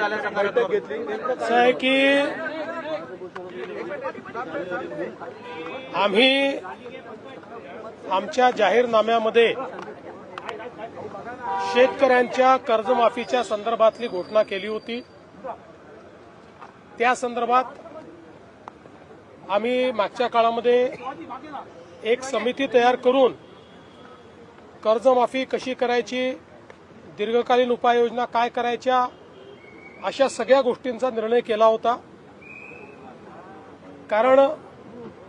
असं आहे की आम्ही आमच्या जाहीरनाम्यामध्ये शेतकऱ्यांच्या कर्जमाफीच्या संदर्भातली घोषणा केली होती. त्या संदर्भात आम्ही मागच्या काळामध्ये एक समिती तयार करून कर्जमाफी कशी करायची दीर्घकालीन उपाययोजना काय करायच्या अशा सगळ्या गोष्टींचा निर्णय केला होता. कारण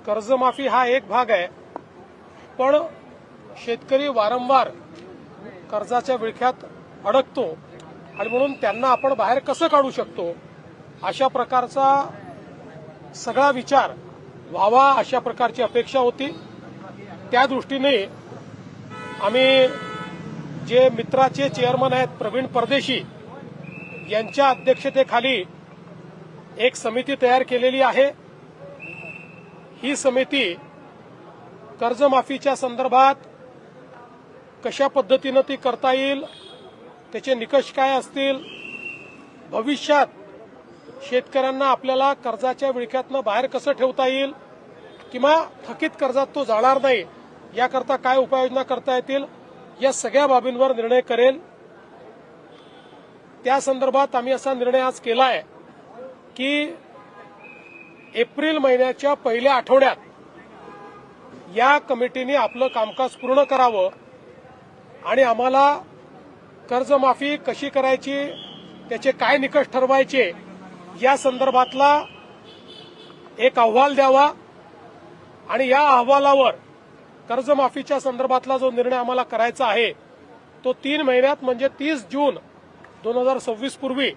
कर्जमाफी हा एक भाग आहे. पण शेतकरी वारंवार कर्जाच्या विळख्यात अडकतो आणि म्हणून त्यांना आपण बाहेर कसं काढू शकतो? अशा प्रकारचा सगळा विचार व्हावा अशा प्रकारची अपेक्षा होती. त्या दृष्टीने आम्ही जे मित्राचे चेअरमन आहेत प्रवीण परदेशी यांच्या अध्यक्षतेखाली एक समिती तयार केलेली आहे. ही समिती कर्जमाफीच्या संदर्भात कशा पद्धतीनं ती करता येईल त्याचे निकष काय असतील भविष्यात शेतकऱ्यांना आपल्याला कर्जाच्या विळख्यातनं बाहेर कसं ठेवता येईल किंवा थकीत कर्जात तो जाणार नाही याकरता काय उपाययोजना करता येतील या सगळ्या बाबींवर निर्णय करेल. त्या संदर्भात आम्ही असा निर्णय आज केला आहे की एप्रिल महिन्याच्या पहिल्या आठवड्यात या कमिटीने आपलं कामकाज पूर्ण करावं आणि आम्हाला कर्जमाफी कशी करायची त्याचे काय निकष ठरवायचे या संदर्भातला एक अहवाल द्यावा आणि या अहवालावर कर्जमाफीच्या संदर्भातला जो निर्णय आम्हाला करायचा आहे तो तीन महिन्यात म्हणजे तीस जून दोन हजार सव्वीस पूर्वी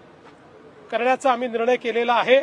करण्याचा आम्ही निर्णय केलेला आहे.